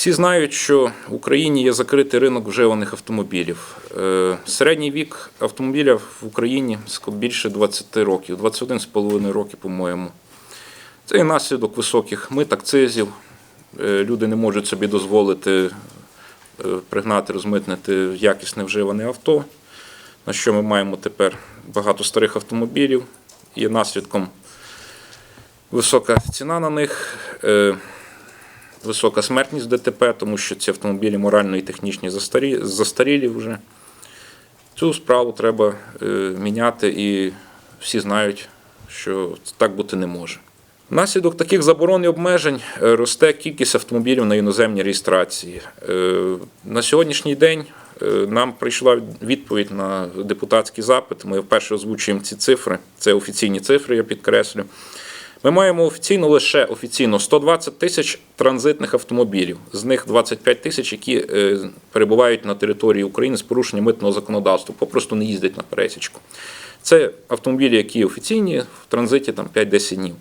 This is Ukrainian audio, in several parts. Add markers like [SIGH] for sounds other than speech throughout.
Всі знають, що в Україні є закритий ринок вживаних автомобілів. Е, Середній вік автомобіля в Україні більше 20 років, 21,5 роки, по-моєму. Це і наслідок високих мит, акцизів. Е, Люди не можуть собі дозволити е, пригнати, розмитнити якісне вживане авто, на що ми маємо тепер багато старих автомобілів. Є наслідком висока ціна на них. Висока смертність ДТП, тому що ці автомобілі морально і технічно застарі, застарілі вже. Цю справу треба е, міняти, і всі знають, що так бути не може. Внаслідок таких заборон і обмежень е, росте кількість автомобілів на іноземній реєстрації. Е, На сьогоднішній день нам прийшла відповідь на депутатський запит. Ми вперше озвучуємо ці цифри. Це офіційні цифри, я підкреслю. Ми маємо офіційно лише офіційно 120 тисяч транзитних автомобілів, з них 25 тисяч, які е, перебувають на території України з порушенням митного законодавства, попросту не їздять на пересічку. Це автомобілі, які офіційні в транзиті там 5-10 днів.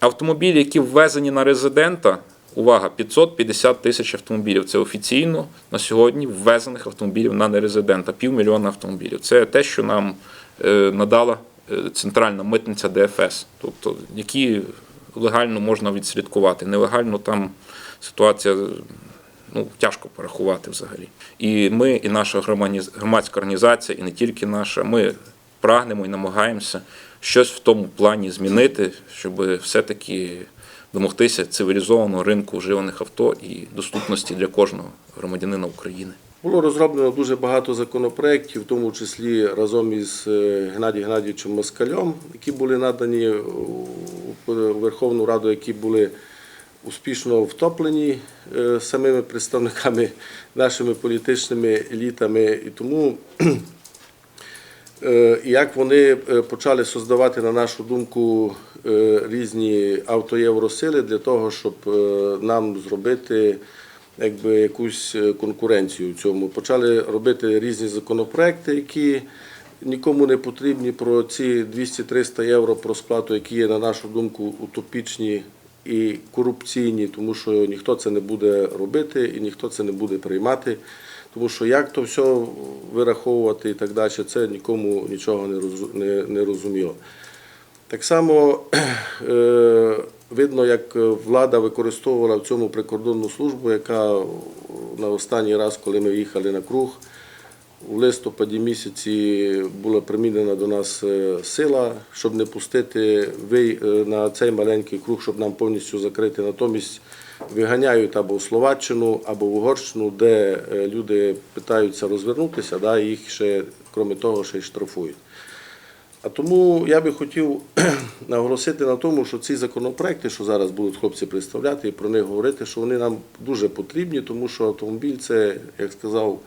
Автомобілі, які ввезені на резидента, увага, 550 тисяч автомобілів. Це офіційно на сьогодні ввезених автомобілів на нерезидента, півмільйона автомобілів. Це те, що нам е, надала центральна митниця ДФС, тобто які легально можна відслідкувати. Нелегально там ситуація ну, тяжко порахувати взагалі. І ми, і наша громадська організація, і не тільки наша, ми прагнемо і намагаємося щось в тому плані змінити, щоб все-таки домогтися цивілізованого ринку вживаних авто і доступності для кожного громадянина України. Було розроблено дуже багато законопроєктів, в тому числі разом із е, Геннадієм Геннадійовичем Москальом, які були надані у Верховну Раду, які були успішно втоплені е, самими представниками нашими політичними елітами. І тому Е, як вони е, почали создавати, на нашу думку, е, різні автоєвросили для того, щоб е, нам зробити якби, якусь е, конкуренцію в цьому. Почали робити різні законопроекти, які нікому не потрібні про ці 200-300 євро про сплату, які є, на нашу думку, утопічні і корупційні, тому що ніхто це не буде робити і ніхто це не буде приймати. Тому що як то все вираховувати і так далі, це нікому нічого не розу- не, не розуміло. Так само [CLEARS THROAT] е, видно, як влада використовувала в цьому прикордонну службу, яка на останній раз, коли ми їхали на круг, у листопаді місяці була примінена до нас е, сила, щоб не пустити е, на цей маленький круг, щоб нам повністю закрити. Натомість виганяють або в Словаччину, або в Угорщину, де е, люди питаються розвернутися, да, їх ще, крім того, ще й штрафують. А тому я би хотів [CLEARS THROAT] наголосити на тому, що ці законопроекти, що зараз будуть хлопці представляти і про них говорити, що вони нам дуже потрібні, тому що автомобіль це, як сказав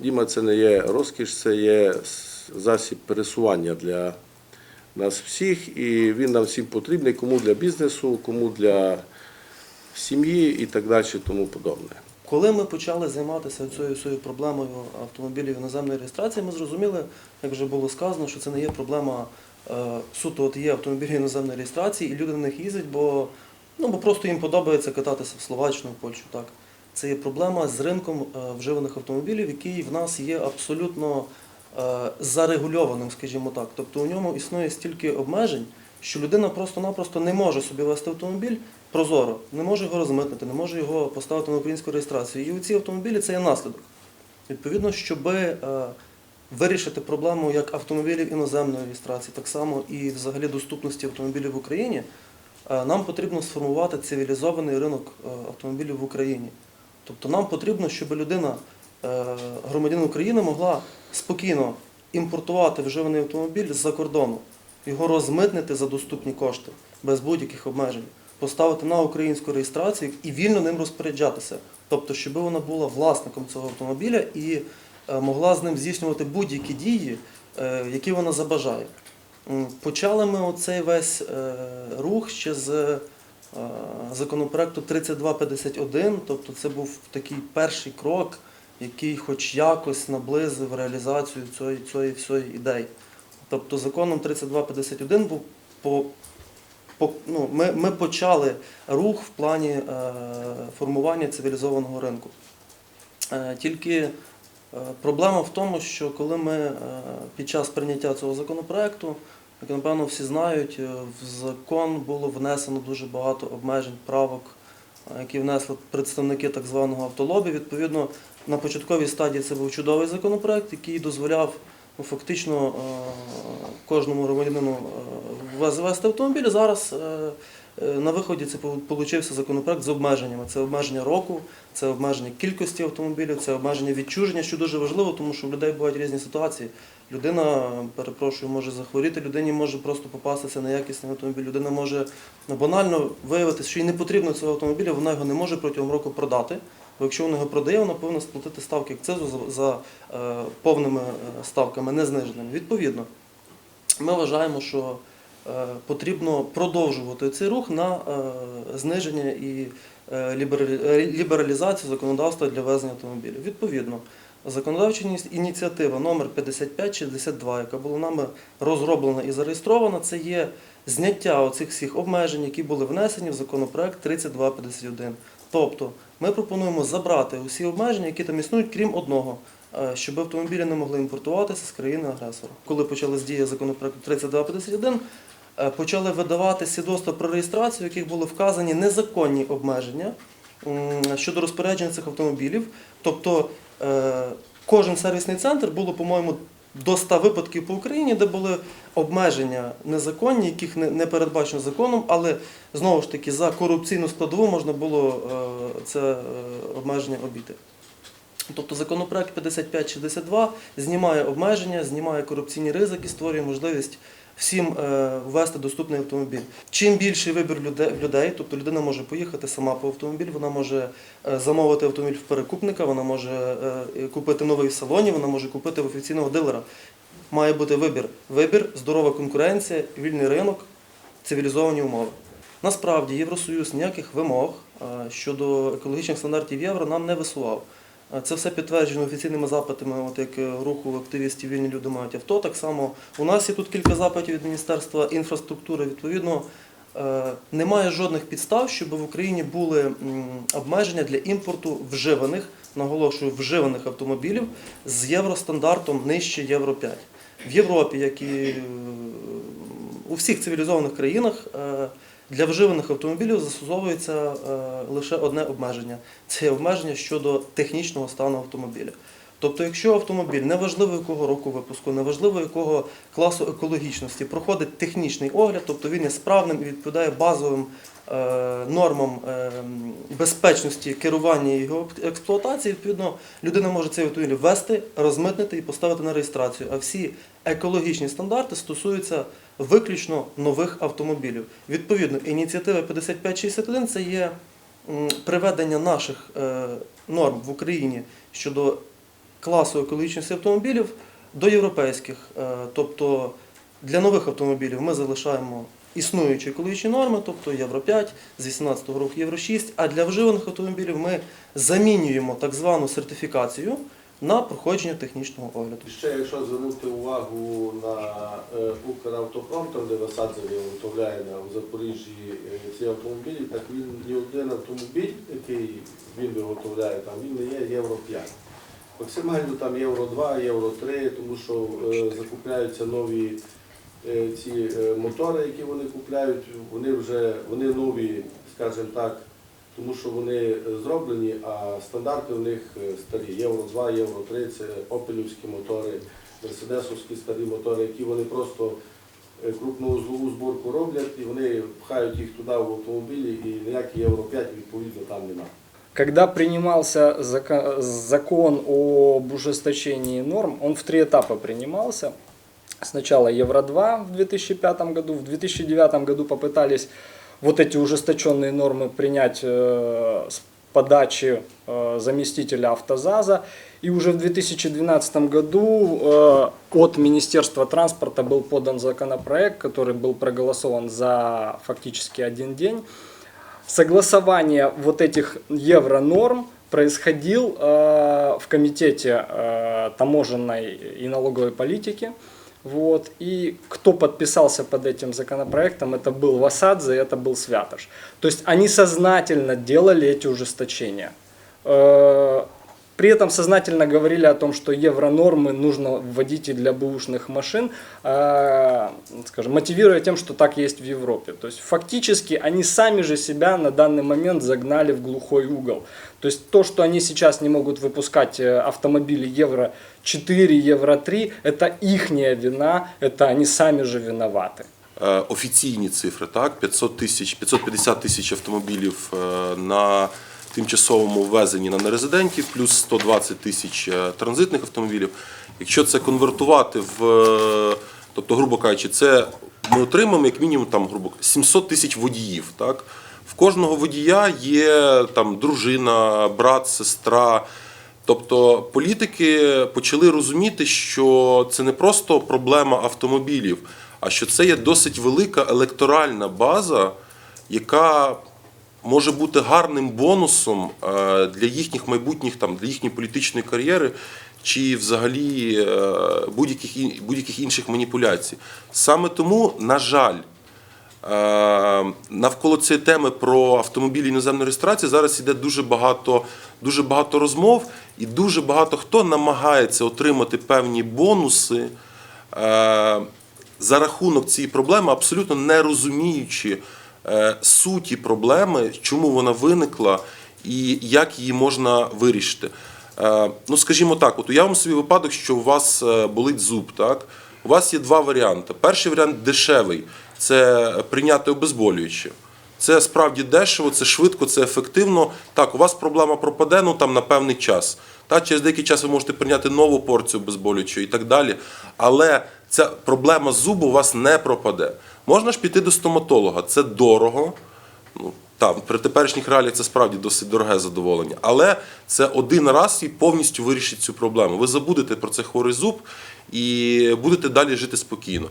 Діма, це не є розкіш, це є засіб пересування для нас всіх, і він нам всім потрібний, кому для бізнесу, кому для сім'ї і так далі, тому подобне. Коли ми почали займатися цією цією проблемою автомобілів іноземної реєстрації, ми зрозуміли, як вже було сказано, що це не є проблема е, суто, от є автомобілі іноземної реєстрації, і люди на них їздять, бо, ну, бо просто їм подобається кататися в Словаччину, в Польщу. Так. Це є проблема з ринком е, вживаних автомобілів, який в нас є абсолютно е, зарегульованим, скажімо так. Тобто у ньому існує стільки обмежень, що людина просто-напросто не може собі вести автомобіль прозоро, не може його розмитнити, не може його поставити на українську реєстрацію. І ці автомобілі це є наслідок. Відповідно, щоб е, вирішити проблему як автомобілів іноземної реєстрації, так само і взагалі доступності автомобілів в Україні, е, нам потрібно сформувати цивілізований ринок е, автомобілів в Україні. Тобто нам потрібно, щоб людина, громадянин України, могла спокійно імпортувати вживаний автомобіль з-за кордону, його розмитнити за доступні кошти, без будь-яких обмежень, поставити на українську реєстрацію і вільно ним розпоряджатися. Тобто, щоб вона була власником цього автомобіля і е, могла з ним здійснювати будь-які дії, е, які вона забажає. Почали ми оцей весь е, рух ще з законопроекту 3251, тобто це був такий перший крок, який хоч якось наблизив реалізацію цієї, цієї всієї ідеї. Тобто законом 3251 був по- ну, ми, ми почали рух в плані е, формування цивілізованого ринку. Е, Тільки е, проблема в тому, що коли ми е, під час прийняття цього законопроекту, як напевно всі знають, е, в закон було внесено дуже багато обмежень, правок, які внесли представники так званого автолобі. Відповідно, на початковій стадії це був чудовий законопроект, який дозволяв фактично е, кожному громадянину е, вести автомобіль. Зараз е, на виході це получився законопроект з обмеженнями. Це обмеження року, це обмеження кількості автомобілів, це обмеження відчуження, що дуже важливо, тому що в людей бувають різні ситуації. Людина, перепрошую, може захворіти, людині може просто попастися на якісний автомобіль. Людина може ну, банально виявити, що їй не потрібно цього автомобіля, вона його не може протягом року продати. Бо якщо вона його продає, вона повинна сплатити ставки акцизу за, е, повними е, ставками, не зниженими. Відповідно, ми вважаємо, що е, потрібно продовжувати цей рух на зниження і лібералі- лібералізацію законодавства для везення автомобілів. Відповідно, законодавча іні- ініціатива номер 5562, яка була нами розроблена і зареєстрована, це є зняття оцих всіх обмежень, які були внесені в законопроект 3251. Тобто ми пропонуємо забрати усі обмеження, які там існують, крім одного, е, щоб автомобілі не могли імпортуватися з країни-агресора. Коли почали з дії законопроекту 3251, е, почали видавати свідоцтва про реєстрацію, в яких були вказані незаконні обмеження щодо розпорядження цих автомобілів. Тобто е, кожен сервісний центр було, по-моєму, до 100 випадків по Україні, де були обмеження незаконні, яких не, передбачено законом, але знову ж таки за корупційну складову можна було е, це е, обмеження обійти. Тобто законопроект 5562 знімає обмеження, знімає корупційні ризики, створює можливість всім е, ввести доступний автомобіль. Чим більший вибір людей, тобто людина може поїхати сама по автомобіль, вона може е, замовити автомобіль в перекупника, вона може е, купити новий в салоні, вона може купити в офіційного дилера. Має бути вибір. Вибір, здорова конкуренція, вільний ринок, цивілізовані умови. Насправді Євросоюз ніяких вимог щодо екологічних стандартів євро нам не висував. Це все підтверджено офіційними запитами, от як е, руху активістів вільні люди мають авто. Так само у нас є тут кілька запитів від Міністерства інфраструктури. Відповідно, е, немає жодних підстав, щоб в Україні були обмеження для імпорту вживаних, наголошую, вживаних автомобілів з євростандартом нижче Євро 5. В Європі, як і е, у всіх цивілізованих країнах, для вживаних автомобілів застосовується е, лише одне обмеження це обмеження щодо технічного стану автомобіля. Тобто, якщо автомобіль, неважливо якого року випуску, неважливо якого класу екологічності, проходить технічний огляд, тобто він є справним і відповідає базовим е, нормам е, безпечності керування і його експлуатації, відповідно, людина може цей автомобіль ввести, розмитнити і поставити на реєстрацію. А всі екологічні стандарти стосуються виключно нових автомобілів. Відповідно, ініціатива 5561 це є приведення наших е, норм в Україні щодо класу екологічності автомобілів до європейських. Е, Тобто для нових автомобілів ми залишаємо існуючі екологічні норми, тобто Євро 5, з 18 року Євро 6, а для вживаних автомобілів ми замінюємо так звану сертифікацію на проходження технічного огляду. Ще якщо звернути увагу на е, Укравтопром, там де Васадзеві виготовляє у Запоріжжі е, ці автомобілі, так він ні один автомобіль, який він виготовляє, там він не є Євро 5. Максимально там Євро 2, Євро 3, тому що е, закупляються нові е, ці е, мотори, які вони купляють, вони вже вони нові, скажімо так, тому що вони е, зроблені, а стандарти у них е, старі. Євро 2, Євро 3 це опелівські мотори, мерседесовські старі мотори, які вони просто е, крупноузлову зборку роблять і вони пхають їх туди в автомобілі, і ніякий Євро 5 відповідно там немає. Когда принимался закон об ужесточении норм, он в три этапа принимался. Сначала Евро-2 в 2005 году, в 2009 году попытались вот эти ужесточенные нормы принять э, с подачи э, заместителя автозаза. И уже в 2012 году э, от Министерства транспорта был подан законопроект, который был проголосован за фактически один день согласование вот этих евронорм происходил э, в комитете таможенной и налоговой политики. Вот. И кто подписался под этим законопроектом, это был Васадзе, это был Святош. То есть они сознательно делали эти ужесточения. Э, При этом сознательно говорили о том, что евронормы нужно вводить и для бэушных машин, э, скажем, мотивируя тем, что так есть в Европе. То есть фактически они сами же себя на данный момент загнали в глухой угол. То есть то, что они сейчас не могут выпускать э, автомобили Евро 4, Евро 3, это их вина, это они сами же виноваты. Е, офіційні цифри, так, 500 тисяч, 550 тисяч автомобілів е, на тимчасовому ввезенні на нерезидентів, плюс 120 тисяч е, транзитних автомобілів. Якщо це конвертувати в, е, тобто, грубо кажучи, це ми отримаємо як мінімум там, грубо 700 тисяч водіїв. Так? В кожного водія є там дружина, брат, сестра. Тобто політики почали розуміти, що це не просто проблема автомобілів, а що це є досить велика електоральна база, яка може бути гарним бонусом е, для їхніх майбутніх там для їхньої політичної кар'єри чи взагалі е, будь-яких будь-яких інших маніпуляцій. Саме тому, на жаль, Е, Навколо цієї теми про автомобілі іноземної реєстрації зараз іде дуже багато, дуже багато розмов, і дуже багато хто намагається отримати певні бонуси за рахунок цієї проблеми, абсолютно не розуміючи суті проблеми, чому вона виникла і як її можна вирішити. Е, Ну, скажімо так, от уявимо собі випадок, що у вас е, болить зуб, так? У вас є два варіанти. Перший варіант дешевий це прийняти обезболююче. Це справді дешево, це швидко, це ефективно. Так, у вас проблема пропаде ну, там, на певний час. Та, через деякий час ви можете прийняти нову порцію обезболюючого і так далі. Але ця проблема зубу у вас не пропаде. Можна ж піти до стоматолога, це дорого. Ну, там, при теперішніх реаліях це справді досить дороге задоволення. Але це один раз і повністю вирішить цю проблему. Ви забудете про цей хворий зуб і будете далі жити спокійно.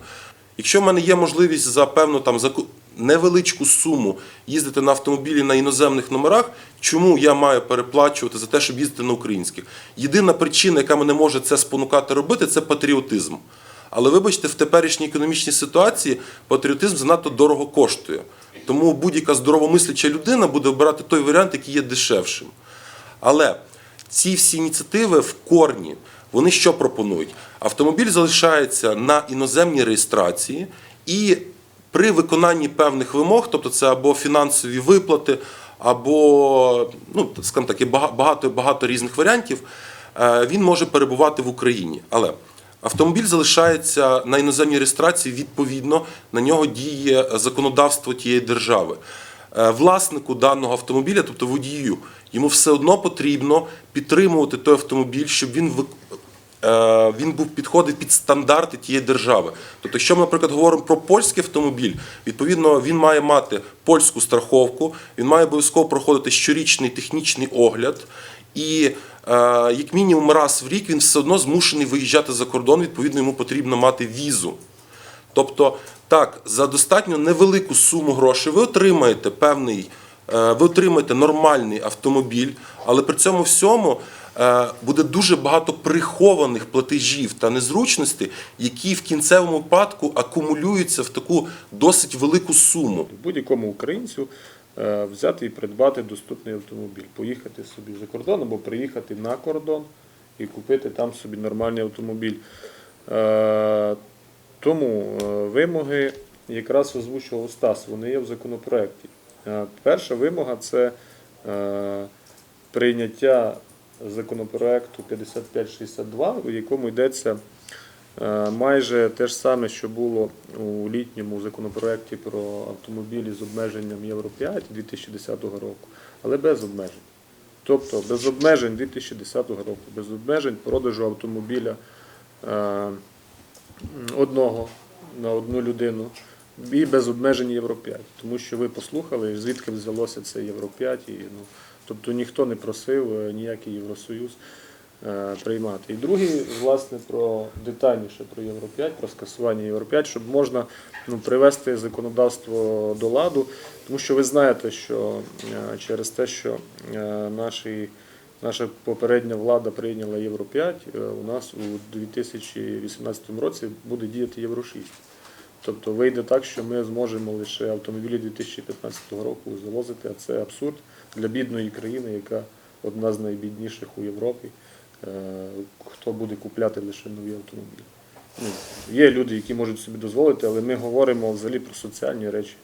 Якщо в мене є можливість за певну там за невеличку суму їздити на автомобілі на іноземних номерах, чому я маю переплачувати за те, щоб їздити на українських? Єдина причина, яка мене може це спонукати робити, це патріотизм. Але вибачте, в теперішній економічній ситуації патріотизм занадто дорого коштує. Тому будь-яка здоровомисляча людина буде обирати той варіант, який є дешевшим. Але ці всі ініціативи в корні, вони що пропонують? Автомобіль залишається на іноземній реєстрації і при виконанні певних вимог, тобто це або фінансові виплати, або ну, скажімо так, багато, багато різних варіантів, е, він може перебувати в Україні. Але Автомобіль залишається на іноземній реєстрації, відповідно на нього діє законодавство тієї держави. Е, Власнику даного автомобіля, тобто водію, йому все одно потрібно підтримувати той автомобіль, щоб він він був підходив під стандарти тієї держави. Тобто, якщо ми, наприклад, говоримо про польський автомобіль, відповідно він має мати польську страховку, він має обов'язково проходити щорічний технічний огляд. І е, як мінімум раз в рік він все одно змушений виїжджати за кордон, відповідно, йому потрібно мати візу. Тобто, так, за достатньо невелику суму грошей ви отримаєте певний, е, ви отримаєте нормальний автомобіль, але при цьому всьому е, буде дуже багато прихованих платежів та незручностей, які в кінцевому випадку акумулюються в таку досить велику суму. будь-якому українцю е, взяти і придбати доступний автомобіль, поїхати собі за кордон або приїхати на кордон і купити там собі нормальний автомобіль. Е, Тому е, вимоги якраз озвучував Стас, вони є в законопроекті. Е, Перша вимога це е, прийняття законопроекту 5562, у якому йдеться Е, Майже те ж саме, що було у літньому законопроекті про автомобілі з обмеженням Євро 5 2010 року, але без обмежень. Тобто без обмежень 2010 року, без обмежень продажу автомобіля е, одного на одну людину і без обмежень Євро 5. Тому що ви послухали, звідки взялося це Євро 5. І, ну, тобто ніхто не просив е, ніякий Євросоюз е, приймати. І другий, власне, про детальніше про Євро 5, про скасування Євро 5, щоб можна ну, привести законодавство до ладу, тому що ви знаєте, що е, через те, що наші Наша попередня влада прийняла Євро 5, е, у нас у 2018 році буде діяти Євро 6. Тобто вийде так, що ми зможемо лише автомобілі 2015 року завозити, а це абсурд для бідної країни, яка одна з найбідніших у Європі. Е, Хто буде купляти лише нові автомобілі? Ну, є люди, які можуть собі дозволити, але ми говоримо взагалі про соціальні речі.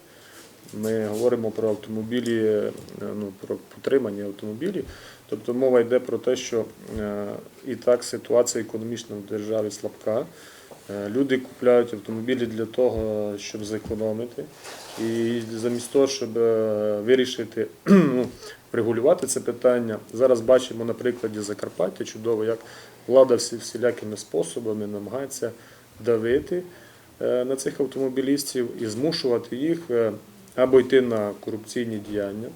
Ми говоримо про автомобілі, е, ну, про потримання автомобілів. Тобто мова йде про те, що е, і так ситуація економічна в державі слабка. Е, Люди купляють автомобілі для того, щоб зекономити. І замість того, щоб е, вирішити, [CLEARS THROAT] ну, регулювати це питання, зараз бачимо на прикладі Закарпаття чудово, як влада всі, всілякими способами намагається давити е, на цих автомобілістів і змушувати їх або йти на корупційні діяння,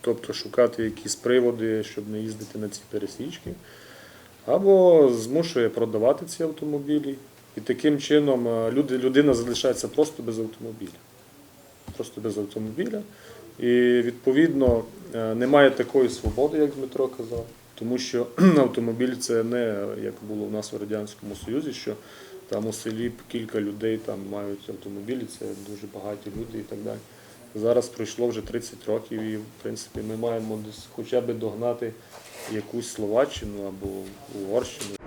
тобто шукати якісь приводи, щоб не їздити на ці пересічки, або змушує продавати ці автомобілі. І таким чином е, люди, людина залишається просто без автомобіля. Просто без автомобіля. І відповідно е, немає такої свободи, як Дмитро казав, тому що [CLEARS THROAT] автомобіль це не як було в нас в Радянському Союзі, що там у селі кілька людей там мають автомобілі, це дуже багаті люди і так далі. Зараз пройшло вже 30 років, і в принципі ми маємо десь хоча б догнати якусь Словаччину або Угорщину.